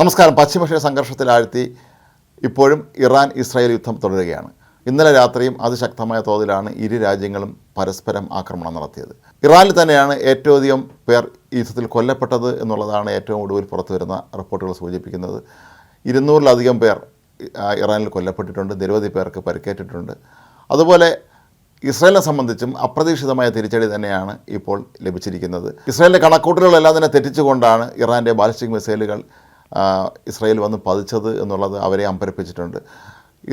നമസ്കാരം. പശ്ചിമേഷ്യ സംഘർഷത്തിലാഴ്ത്തി ഇപ്പോഴും Iran Israel യുദ്ധം തുടരുകയാണ്. ഇന്നലെ രാത്രിയും അതിശക്തമായ തോതിലാണ് ഇരു രാജ്യങ്ങളും പരസ്പരം ആക്രമണം നടത്തിയത്. ഇറാനിൽ തന്നെയാണ് ഏറ്റവും അധികം പേർ യുദ്ധത്തിൽ കൊല്ലപ്പെട്ടത് എന്നുള്ളതാണ് ഏറ്റവും ഒടുവിൽ പുറത്തു വരുന്ന റിപ്പോർട്ടുകൾ സൂചിപ്പിക്കുന്നത്. ഇരുന്നൂറിലധികം പേർ ഇറാനിൽ കൊല്ലപ്പെട്ടിട്ടുണ്ട്. നിരവധി പേർക്ക് പരിക്കേറ്റിട്ടുണ്ട്. അതുപോലെ ഇസ്രായേലിനെ സംബന്ധിച്ചും അപ്രതീക്ഷിതമായ തിരിച്ചടി തന്നെയാണ് ഇപ്പോൾ ലഭിച്ചിരിക്കുന്നത്. ഇസ്രായേലിന്റെ കണക്കൂട്ടലുകളെല്ലാം തന്നെ തെറ്റിച്ചുകൊണ്ടാണ് ഇറാന്റെ ബാലിസ്റ്റിക് മിസൈലുകൾ ഇസ്രായേൽ വന്ന് പതിച്ചത് എന്നുള്ളത് അവരെ അമ്പരപ്പിച്ചിട്ടുണ്ട്.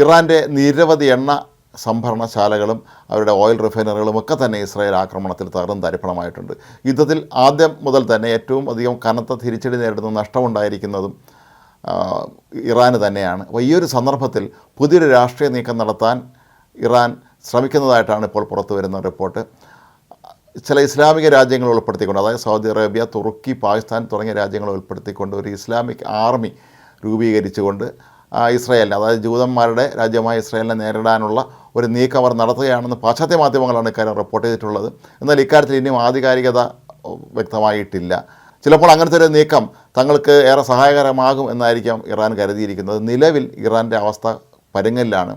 ഇറാന്റെ നിരവധി എണ്ണ സംഭരണശാലകളും അവരുടെ ഓയിൽ റിഫൈനറികളും ഒക്കെ തന്നെ ഇസ്രായേൽ ആക്രമണത്തിൽ തകർന്ന് തരിപ്പണമായിട്ടുണ്ട്. യുദ്ധത്തിൽ ആദ്യം മുതൽ തന്നെ ഏറ്റവും അധികം കനത്ത തിരിച്ചടി നേരിടുന്ന നഷ്ടമുണ്ടായിരിക്കുന്നതും ഇറാന് തന്നെയാണ്. അപ്പോൾ ഈ ഒരു സന്ദർഭത്തിൽ പുതിയൊരു രാഷ്ട്രീയ നീക്കം നടത്താൻ ഇറാൻ ശ്രമിക്കുന്നതായിട്ടാണ് ഇപ്പോൾ പുറത്തു വരുന്ന റിപ്പോർട്ട്. ചില ഇസ്ലാമിക രാജ്യങ്ങൾ ഉൾപ്പെടുത്തിക്കൊണ്ട് അതായത് സൗദി അറേബ്യ തുർക്കി പാകിസ്ഥാൻ തുടങ്ങിയ രാജ്യങ്ങൾ ഉൾപ്പെടുത്തിക്കൊണ്ട് ഒരു ഇസ്ലാമിക് ആർമി രൂപീകരിച്ചുകൊണ്ട് ഇസ്രായേലിനെ അതായത് ജൂതന്മാരുടെ രാജ്യമായ ഇസ്രായേലിനെ നേരിടാനുള്ള ഒരു നീക്കം അവർ നടത്തുകയാണെന്ന് പാശ്ചാത്യ മാധ്യമങ്ങളാണ് ഇക്കാര്യം റിപ്പോർട്ട് ചെയ്തിട്ടുള്ളത്. എന്നാൽ ഇക്കാര്യത്തിൽ ഇനിയും ആധികാരികത വ്യക്തമായിട്ടില്ല. ചിലപ്പോൾ അങ്ങനത്തെ ഒരു നീക്കം തങ്ങൾക്ക് ഏറെ സഹായകരമാകും എന്നായിരിക്കാം ഇറാൻ കരുതിയിരിക്കുന്നത്. നിലവിൽ ഇറാന്റെ അവസ്ഥ പരുങ്ങലിലാണ്.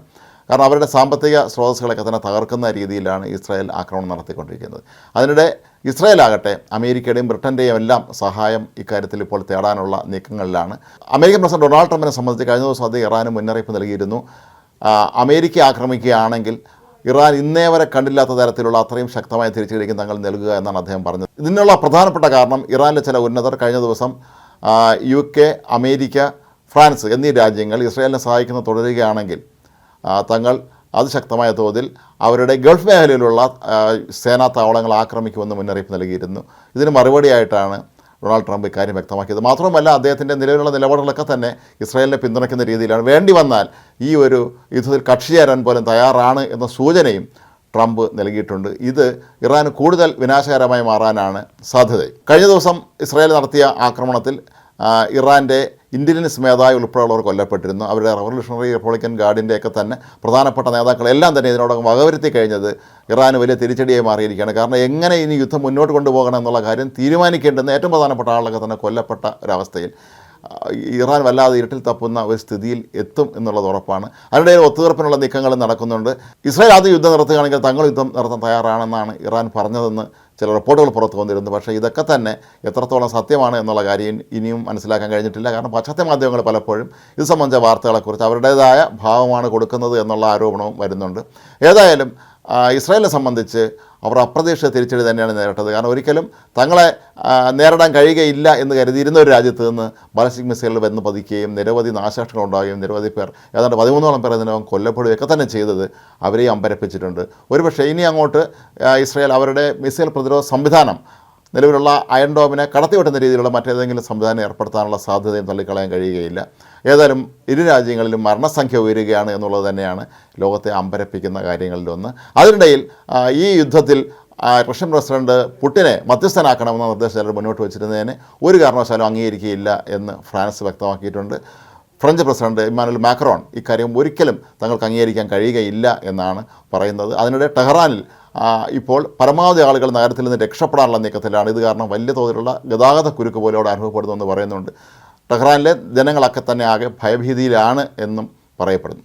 കാരണം അവരുടെ സാമ്പത്തിക സ്രോതസ്സുകളൊക്കെ തന്നെ തകർക്കുന്ന രീതിയിലാണ് ഇസ്രായേൽ ആക്രമണം നടത്തിക്കൊണ്ടിരിക്കുന്നത്. അതിനിടെ ഇസ്രായേൽ ആകട്ടെ അമേരിക്കയുടെയും ബ്രിട്ടന്റെയും എല്ലാം സഹായം ഇക്കാര്യത്തിൽ ഇപ്പോൾ തേടാനുള്ള നീക്കങ്ങളിലാണ്. അമേരിക്കൻ പ്രസിഡന്റ് ഡൊണാൾഡ് ട്രംപിനെ സംബന്ധിച്ച് കഴിഞ്ഞ ദിവസം അത് ഇറാന് മുന്നറിയിപ്പ് നൽകിയിരുന്നു. അമേരിക്ക ആക്രമിക്കുകയാണെങ്കിൽ ഇറാൻ ഇന്നേ വരെ കണ്ടില്ലാത്ത തരത്തിലുള്ള അത്രയും ശക്തമായ തിരിച്ചടിക്കും തങ്ങൾ നൽകുക എന്നാണ് അദ്ദേഹം പറഞ്ഞത്. ഇതിനുള്ള പ്രധാനപ്പെട്ട കാരണം ഇറാനിലെ ചില ഉന്നതർ കഴിഞ്ഞ ദിവസം യു കെ അമേരിക്ക ഫ്രാൻസ് എന്നീ രാജ്യങ്ങൾ ഇസ്രായേലിനെ സഹായിക്കുന്ന തുടരുകയാണെങ്കിൽ തങ്ങൾ അതിശക്തമായ തോതിൽ അവരുടെ ഗൾഫ് മേഖലയിലുള്ള സേനാ താവളങ്ങൾ ആക്രമിക്കുമെന്ന് മുന്നറിയിപ്പ് നൽകിയിരുന്നു. ഇതിന് മറുപടിയായിട്ടാണ് ഡൊണാൾഡ് ട്രംപ് ഇക്കാര്യം വ്യക്തമാക്കിയത്. മാത്രമല്ല അദ്ദേഹത്തിന്റെ നിലവിലുള്ള നിലപാടുകളൊക്കെ തന്നെ ഇസ്രായേലിനെ പിന്തുണയ്ക്കുന്ന രീതിയിലാണ്. വേണ്ടി വന്നാൽ ഈ ഒരു യുദ്ധത്തിൽ കക്ഷി ചേരാൻ പോലും തയ്യാറാണ് എന്ന സൂചനയും ട്രംപ് നൽകിയിട്ടുണ്ട്. ഇത് ഇറാന് കൂടുതൽ വിനാശകരമായി മാറാനാണ് സാധ്യത. കഴിഞ്ഞ ദിവസം ഇസ്രായേൽ നടത്തിയ ആക്രമണത്തിൽ ഇറാന്റെ ഇന്റലിജൻസ് മേധാവി ഉൾപ്പെടെയുള്ളവർ കൊല്ലപ്പെട്ടിരുന്നു. അവരുടെ റവല്യൂഷണറി റിപ്പബ്ലിക്കൻ ഗാർഡിന്റെയൊക്കെ തന്നെ പ്രധാനപ്പെട്ട നേതാക്കളെല്ലാം തന്നെ ഇതിനോടകം വകവരുത്തി കഴിഞ്ഞത് ഇറാന് വലിയ തിരിച്ചടിയായി മാറിയിരിക്കുകയാണ്. കാരണം എങ്ങനെ ഇനി യുദ്ധം മുന്നോട്ട് കൊണ്ടുപോകണം എന്നുള്ള കാര്യം തീരുമാനിക്കേണ്ടുന്ന ഏറ്റവും പ്രധാനപ്പെട്ട ആളൊക്കെ തന്നെ കൊല്ലപ്പെട്ട ഒരവസ്ഥയിൽ ഇറാൻ വല്ലാതെ ഇരുട്ടിൽ തപ്പുന്ന ഒരു സ്ഥിതിയിൽ എത്തും എന്നുള്ളത് ഉറപ്പാണ്. അതിനിടയിൽ ഒത്തുതീർപ്പിനുള്ള നീക്കങ്ങൾ നടക്കുന്നുണ്ട്. ഇസ്രായേൽ ആദ്യം യുദ്ധം നടത്തുകയാണെങ്കിൽ തങ്ങൾ യുദ്ധം നടത്താൻ തയ്യാറാണെന്നാണ് ഇറാൻ പറഞ്ഞതെന്ന് ചില റിപ്പോർട്ടുകൾ പുറത്തു വന്നിരുന്നു. പക്ഷേ ഇതൊക്കെ തന്നെ എത്രത്തോളം സത്യമാണ് എന്നുള്ള കാര്യം ഇനിയും മനസ്സിലാക്കാൻ കഴിഞ്ഞിട്ടില്ല. കാരണം പാശ്ചാത്യ മാധ്യമങ്ങൾ പലപ്പോഴും ഇത് സംബന്ധിച്ച വാർത്തകളെക്കുറിച്ച് അവരുടേതായ ഭാവമാണ് കൊടുക്കുന്നത് എന്നുള്ള ആരോപണവും വരുന്നുണ്ട്. ഏതായാലും ഇസ്രായേലിനെ സംബന്ധിച്ച് അവർ അപ്രതീക്ഷിത തിരിച്ചടി തന്നെയാണ് നേരിട്ടത്. കാരണം ഒരിക്കലും തങ്ങളെ നേരിടാൻ കഴിയുകയില്ല എന്ന് കരുതിയിരുന്ന ഒരു രാജ്യത്ത് നിന്ന് ബാലിസ്റ്റിക് മിസൈലുകൾ വന്ന് പതിക്കുകയും നിരവധി നാശനഷ്ടങ്ങൾ ഉണ്ടാവുകയും നിരവധി പേർ ഏതാണ്ട് പതിമൂന്നോളം പേർ ഇതിനകം കൊല്ലപ്പെടുകയൊക്കെ തന്നെ ചെയ്തത് അവരെയും അമ്പരപ്പിച്ചിട്ടുണ്ട്. ഒരുപക്ഷേ ഇനി അങ്ങോട്ട് ഇസ്രായേൽ അവരുടെ മിസൈൽ പ്രതിരോധ സംവിധാനം നിലവിലുള്ള അയൺ ഡോമിനെ കടത്തിവെട്ടുന്ന രീതിയിലുള്ള മറ്റേതെങ്കിലും സംവിധാനം ഏർപ്പെടുത്താനുള്ള സാധ്യതയും തള്ളിക്കളയാൻ കഴിയുകയില്ല. ഏതായാലും ഇരു രാജ്യങ്ങളിലും മരണസംഖ്യ ഉയരുകയാണ് എന്നുള്ളത് തന്നെയാണ് ലോകത്തെ അമ്പരപ്പിക്കുന്ന കാര്യങ്ങളിലൊന്ന്. അതിനിടയിൽ ഈ യുദ്ധത്തിൽ റഷ്യൻ പ്രസിഡന്റ് പുട്ടിനെ മധ്യസ്ഥനാക്കണമെന്ന നിർദ്ദേശം ചിലർ മുന്നോട്ട് വെച്ചിരുന്നതിന് ഒരു കാരണവശാലും അംഗീകരിക്കുകയില്ല എന്ന് ഫ്രാൻസ് വ്യക്തമാക്കിയിട്ടുണ്ട്. ഫ്രഞ്ച് പ്രസിഡന്റ് ഇമ്മാനുവൽ മാക്രോൺ ഇക്കാര്യം ഒരിക്കലും തങ്ങൾക്ക് അംഗീകരിക്കാൻ കഴിയുകയില്ല എന്നാണ് പറയുന്നത്. അതിനിടെ ടെഹ്റാനിൽ ഇപ്പോൾ പരമാവധി ആളുകൾ നഗരത്തിൽ നിന്ന് രക്ഷപ്പെടാനുള്ള നീക്കത്തിലാണ്. ഇത് കാരണം വലിയ തോതിലുള്ള ഗതാഗത കുരുക്ക് പോലെ അവിടെ അനുഭവപ്പെടുന്നുവെന്ന് പറയുന്നുണ്ട്. ടെഹ്റാനിലെ ജനങ്ങളൊക്കെ തന്നെ ആകെ ഭയഭീതിയിലാണ് എന്നും പറയപ്പെടുന്നു.